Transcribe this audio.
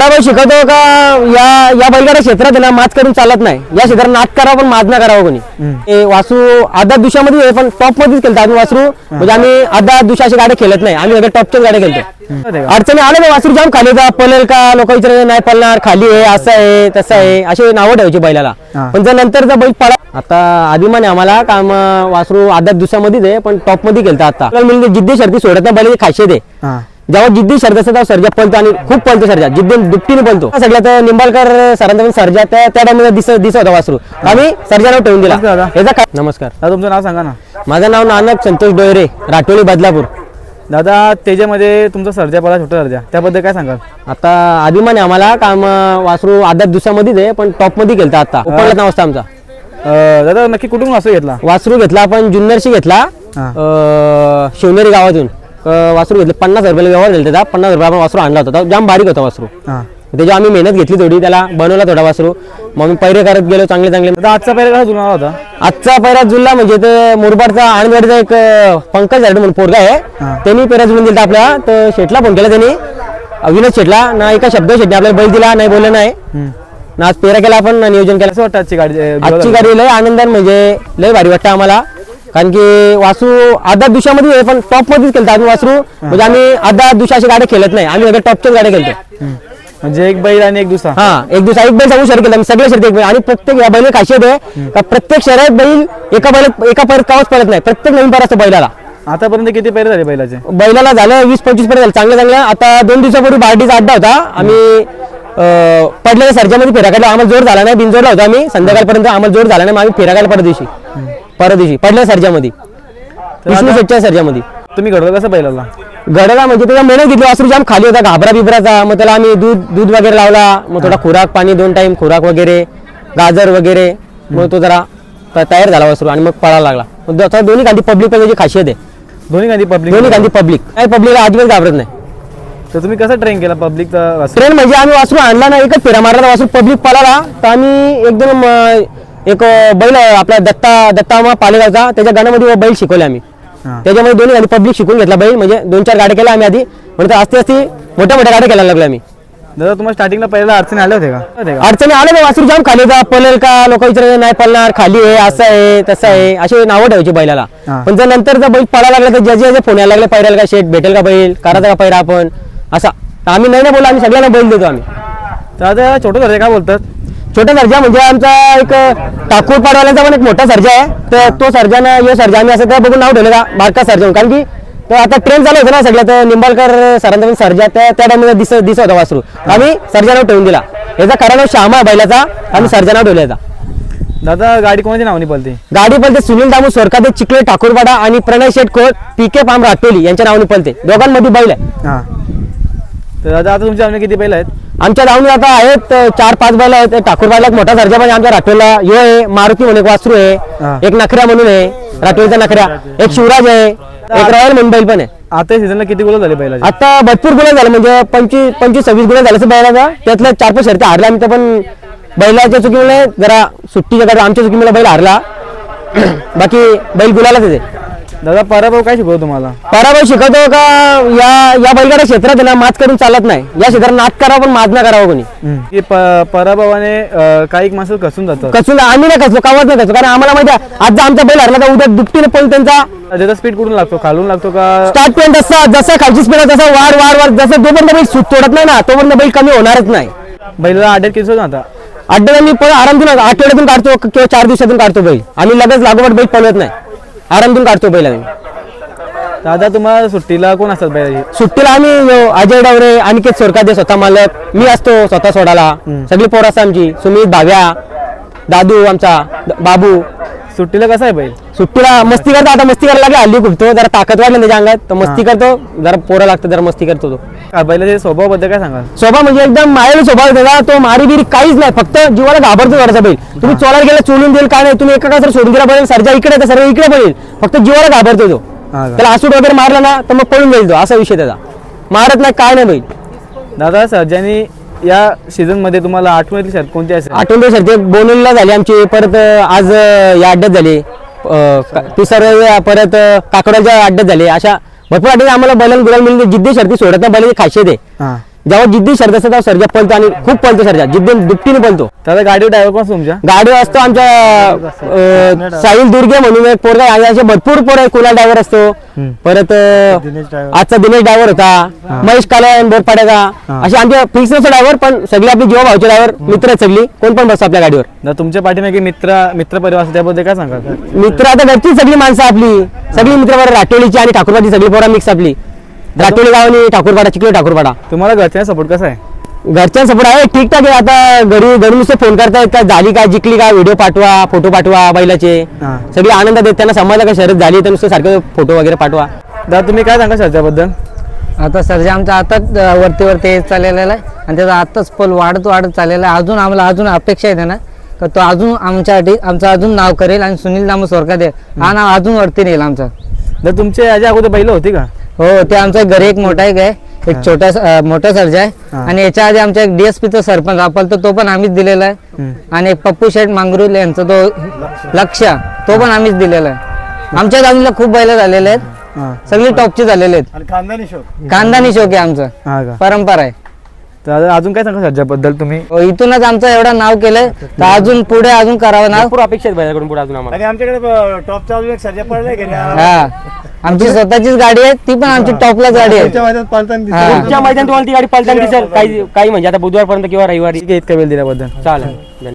त्यामुळे शिकवतो का या या बैलगाडा क्षेत्रात आहे ना मात करून चालत नाही. या क्षेत्रात नात करावं पण मात नाही करावं कोणी. हे वासू आधा दुशामध्ये पण टॉप मध्येच खेळतो आम्ही वासरू. म्हणजे आम्ही आधा दुशा अशी गाड्या खेळत नाही. आम्ही सगळ्या टॉपच्याच गाड्या खेळतो. अडचणी आले ना वासरू जाम खाली का पळेल का? लोक विचार नाही पळणार खाली आहे असं आहे तसं आहे. असे नावं ठेवायची बैलाला. हा. पण जर नंतर जर बैल पळा आता अभिमान आहे आम्हाला का आम- वासरू आधा दुसऱ्यामध्येच आहे पण टॉपमध्ये खेळतो आता. मिळून जिद्दी शर्ती सोडत नाही बैलाची खासियत आहे. हा. जेव्हा जिद्दी शर्द असते तेव्हा सर्जा पळतो आणि खूप पळतो सर्जा जिद्दी दुपटीने पळतो. सगळ्यात निंबाळकर सरांचा पण सर्जा त्या त्या टाइमला दिसत दिसत होता वासरू. आम्ही सर्जानाव ठेवून दिला. याचा काय नमस्कार. दादा तुमचं नाव सांगा ना. माझं नाव नानक संतोष डोयरे राठोळी बदलापूर. दादा त्याच्यामध्ये तुमचा सर्जा पडा छोटा सर्जा. त्याबद्दल काय सांगाल? आता अभिमान आहे आम्हाला काम वासरू आधा दुसऱ्यामध्येच आहे पण टॉपमध्ये खेळतो आता उपळत नाव असतं आमचा. अं, दादा नक्की कुठून वासू घेतला? वासरू घेतला आपण जुन्नरशी घेतला. अं, शिवनेरी गावातून. वासरू घेतलं. पन्नास रुपयाला व्यवहार दिला त्याचा. पन्नास रुपये आपण वासरू आणला होता. तो जाम बारीक होता वासरू. हा. त्याची आम्ही मेहनत घेतली थोडी त्याला बनवला थोडा वासरू. मग आम्ही पैरे करत गेलो चांगले चांगले. आजचा पहिला कसा जुना होता? आजचा पैरा जुळला म्हणजे ते मुरबाडचा आनंदवाडीचा एक अं, पंकज झाड म्हणून पोरगा आहे. त्यांनी पेरा जुळून दिला आपल्या तर शेटला फोन केला त्यांनी. अविनाश शेटला. ना एका शब्द शेटने आपल्याला बैल दिला नाही बोललं नाही. हम्म. ना आज पेरा केला आपण ना नियोजन केलं. कसं वाटतं आजची गाडी अं, आजची गाडी लय आनंदान म्हणजे लय भारी वाटतं आम्हाला. कारण की वासू आधा दुशामध्ये आहे, पण टॉप मध्येच खेळतो आम्ही वासरू म्हणजे आम्ही आधा दुशा अशी गाड्या खेळत नाही. आम्ही सगळ्या टॉपच्याच गाड्या खेळतो. म्हणजे एक बैल आणि एक दुसरा. हा एक दिवसा एक बैल सांगू शहर केला सगळे शर्यत एक बैल. आणि प्रत्येक या बैल खासियत आहे का प्रत्येक शहरात बैल एका बैल एका परत कावच पडत नाही. प्रत्येक नवीन पर असतो बैलाला. आतापर्यंत किती पैरे झाले बैलाचे? बैलाला झालं वीस पंचवीसपर्यंत झालं. चांगलं चांगलं आता दोन दिवसापूर्वी बार्डीचा अड्डा होता. आम्ही अं, पडलेल्या सर्जामध्ये फेरा काढला आम्हाला जोर झाला नाही. बिनजोडला होता आम्ही. संध्याकाळपर्यंत आम्हाला जोर झाला नाही. मग आम्ही फेरा काढला परत दिवशी. परत दिवशी पडल्या सर्जामध्ये. विष्णू शेटच्या सर्जामध्ये. तुम्ही घडवलं कसं बैलाला गडाला म्हणजे त्याला मेहनत घेतली वासरू जाम खाली होता घाबरा बिबराचा. मग त्याला आम्ही दूध दूध वगैरे लावला. मग थोडा खुराक पाणी दोन टाइम खुराक वगैरे गाजर वगैरे. मग तो जरा तयार झाला वासरू आणि मग पळायला लागला. मग दोन्ही गांधी पब्लिक त्याची खासियत आहे. दोन्ही गाडी पब्लिक दोन्ही गांधी पब्लिक काही पब्लिकला अजिबात घाबरत नाही. तर तुम्ही कसं ट्रेन केला पब्लिकचा ट्रेन म्हणजे आम्ही वासरू आणला ना एकच फेरा मारला वासरू पब्लिक पळाला. तर आम्ही एकदम एक बैल आपला दत्ता दत्तामा पालेगावचा. त्याच्या गाण्यामध्ये बैल शिकवले आम्ही. त्याच्यामध्ये दोन्ही गाडी पब्लिक शिकून घेतला बैल. म्हणजे दोन चार गाड्या केल्या आम्ही आधी. म्हणजे असते असते मोठ्या मोठ्या गाड्या करायला लागलो आम्ही. दादा तुम्हाला स्टार्टिंगला पहिला अडचणी आल्या होत्या का? अडचणी आले ना वासरू जाम खाली जा. पळेल का? लोक विचार नाही पळणार. खाली आहे. असं आहे. तसं आहे. असे नावं ठेवायची बैलाला. पण जर नंतर जर बैल पळायला लागला तर ज्याचे ज्याचे फोन यायला लागले. पैरायला का शेट? भेटेल का बैल? करायचा का पैरा आपण? असा. आम्ही नाही ना बोला आम्ही सगळ्यांना बैल देतो आम्ही. आता छोटं झालं काय बोलतात? छोटा सर्जा म्हणजे आमचा एक ठाकूर पाडवाल्यांचा पण एक मोठा सर्जा आहे. तर तो सर्जाना यो सर्जा आम्ही असं त्या बघून नाव ठेवलं का बारका सर्जा म्हणून. कारण की तो आता ट्रेन चालू होतं ना सगळ्यात निंबाळकर सरांचा पण सर्जा त्या त्या दिस दिसत होता वासरू. आम्ही सर्जा नाव ठेवून दिला. याचा खरा नाव श्यामा आहे बैलाचा. आम्ही सर्जा नाव ठेवलं याचा. दादा गाडी कोणाच्या नावाने पळते? गाडी पळते सुनील दामू सोरकाते चिखले ठाकूरपाडा आणि प्रणय शेठ खोत पी के पाम राठोली यांच्या नावाने पळते. दोघांमध्ये बैल आहे. हां. तर दादा आता तुमच्या आमने किती बैल आहेत? आमच्या धावणी आता आहेत चार पाच बैल आहेत. ठाकूरबाईला एक मोठा सर्जा म्हणजे आमच्या राठोला यो आहे मारुती म्हणून एक वासरू. आहे. एक नखऱ्या म्हणून आहे. राठोलीचा नखऱ्या. एक शिवराज आहे. एक रॉयल म्हणून बैल पण आहे. आता सीझनला किती गुलाब झाले बैलाचे? आता भरपूर गुन्हे झाले. म्हणजे पंचवीस पंचवीस सव्वीस गुन्हे झाले बैलाचा. त्यातल्या चार पाच शर्ती हारल्या. तर पण बैलाच्या चुकीमुळे जरा सुट्टीच्या आमच्या चुकीमुळे बैल हारला. बाकी बैल गुलालाच येते दादा पराभाव काय शिकवतो तुम्हाला? पराभव शिकवतो का? या या बैलगाडा क्षेत्रात आहे ना मात करून चालत नाही. या क्षेत्रात नात करावं पण मात नाही करावं कोणी. की प- पराभवाने अं, काही माणसं कसून जातात. कसून आम्ही नाही खचलो कावत नाही खचलो. कारण आम्हाला माहिती आहे आज जर आमचा बैल हरला तर उद्या दुपटीने पण त्यांचा त्याचा स्पीड कुठून लागतो? खालून लागतो का? स्टार्ट पॉईंट जसा जसा खालची स्पीड आहे तसा वार वार वार जसं जोपर्यंत बैल सूट तोडत नाही ना तोपर्यंत बैल कमी होणारच नाही. बैलाला अड्ड्यात किती होतं आता? अड्ड्याला मी पण आरामतून आठवड्यातून काढतो किंवा चार दिवसातून काढतो बैल. आम्ही लगेच लागोपाठ बैल पळवत नाही. आरामतून काढतो बैल दादा तुम्हाला सुट्टीला कोण असतात बैलाची सुट्टीला आम्ही यो, अजय डावरे अनिकेत सोरकादे स्वतः मालक. मी असतो स्वतः सोडाला सगळी पोरं असतात आमची. सुमित भाव्या दादू आमचा द- बाबू. सुट्टीला कसा आहे बैल? सुट्टीला मस्ती करतो आता मस्ती करायला लागली हल्ली खूप तो जरा ताकद वाढली त्याच्या अंगात तर मस्ती करतो जरा पोरं लागतं जरा मस्ती करतो तो. का बैलाच्या स्वभावाबद्दल काय सांगाल? स्वभाव म्हणजे एकदम मायाळू स्वभाव त्याचा तो मारी बिरी काहीच नाही फक्त जीवाला घाबरतो थोडासा बैल. तुम्ही चोरायला गेला चोलून देईल काय नाही तुम्ही एका कसं सोडून दिला पाहिजे सर्जा इकडे तर सर्व इकडे पडेल फक्त जीवाला घाबरतो तो. हा का? त्याला आसूट वगैरे मारला ना तर मग पळून जाईल तो असा विषय त्याचा. मारत नाही काय नाही बैल. दादा सर्जानी या सीझनमध्ये तुम्हाला आठवणीतली शर्त कोणती असेल? आठवण सर ते बोनवलीला झाली आमची परत आज या अड्ड्यात झाली. पिसर परत काकडोच्या अड्ड्यात झाले. अशा भरपूर अड्ड्यात आम्हाला बैलांना गुलाल मिळून जिद्दी शर्ती सोडत नाही बैलाची खासियत आहे. जेव्हा जिद्दी शर्यत असते तेव्हा सर्जा पळतो आणि खूप पळतो सर्जा. जिद्दी दुपटीने पळतो. त्याला गाडी ड्रायव्हर कोण असतो तुमच्या? गाडी असतो आमच्या अं, साहिल दुर्गे म्हणून एक पोरगा आहे. आणि असे भरपूर पोर कुला ड्रायव्हर असतो. परत अं, आजचा दिनेश ड्रायव्हर होता. महेश कालन बोरपाड्याचा असे आमचे फिक्स नसतो ड्रायव्हर पण सगळे आपले जीवा भावचे ड्रायव्हर मित्र आहेत सगळी. कोण पण बसतो आपल्या गाडीवर. तुमच्या पाठीमागे मित्र मित्र परिवार असतो त्याबद्दल काय सांगाल? मित्र आता घरची सगळी माणसं आपली. सगळी मित्र बरं राठोळीची आणि ठाकूरपाडी सगळी पोरा मिक्स आपली. राठोळी गाव आणि ठाकूरपाडा चिखली ठाकूरपाडा. तुम्हाला घरच्यांचा सपोर्ट कसा आहे? घरच्या सपोर्ट आहे. ठीकठाक आहे. आता घरी घरी नुसते फोन करतायत का झाली काय जिंकली का व्हिडिओ पाठवा फोटो पाठवा बैलाचे. हा. सगळी आनंद देत त्यांना समजलं का शरद झाली तर नुसतं सारखं फोटो वगैरे पाठवा. दादा तुम्ही काय सांगा त्याबद्दल आता सर्जा आमचा आताच अ, वरती वरती येत चाललेला आहे. आणि त्याचा आताच पल वाढत वाढत चाललेला आहे. अजून आम्हाला अजून अपेक्षा आहे ना का तो अजून आमच्यासाठी आमचं अजून नाव करेल आणि सुनील नाम स्वर्गात आहे हा नाव अजून वरती नेईल आमचा. जर तुमचे याच्या अगोदर बैल होती का? हो ते आमच्या घरी एक मोठा एक आहे. एक छोटा मोठा सर्जा आहे. आणि याच्या आधी आमच्या एक डीएसपीचा सरपंच आपण तर तो पण आम्हीच दिलेला आहे. आणि एक पप्पू शेठ मांगरुल यांचा तो लक्ष तो पण आम्हीच दिलेला आहे. आमच्या गावीला खूप बैल झालेले आहेत. सगळी टॉपची झालेले आहेत. आणि खानदानी शोक. खानदानी शोक आहे आमचा. परंपरा आहे. तर अजून काय सांगा त्याच्याबद्दल तुम्ही? हो, इथूनच आमचं एवढं नाव केलंय. तर अजून पुढे अजून करावं नाव. भरपूर अपेक्षा आहेत बैलाकडून पुढे अजून आम्हाला. आणि आमच्याकडे टॉपचा अजून एक सर्जा पडलाय हा. आमची स्वतःचीच गाडी आहे ती पण आमची टॉपलाच गाडी आहे. पालताना हा. पुढच्या मैदान तुम्हाला ती गाडी पळताना दिसेल. काही काही म्हणजे आता बुधवारपर्यंत किंवा रविवारी. इतका वेळ दिल्याबद्दल. चालेल.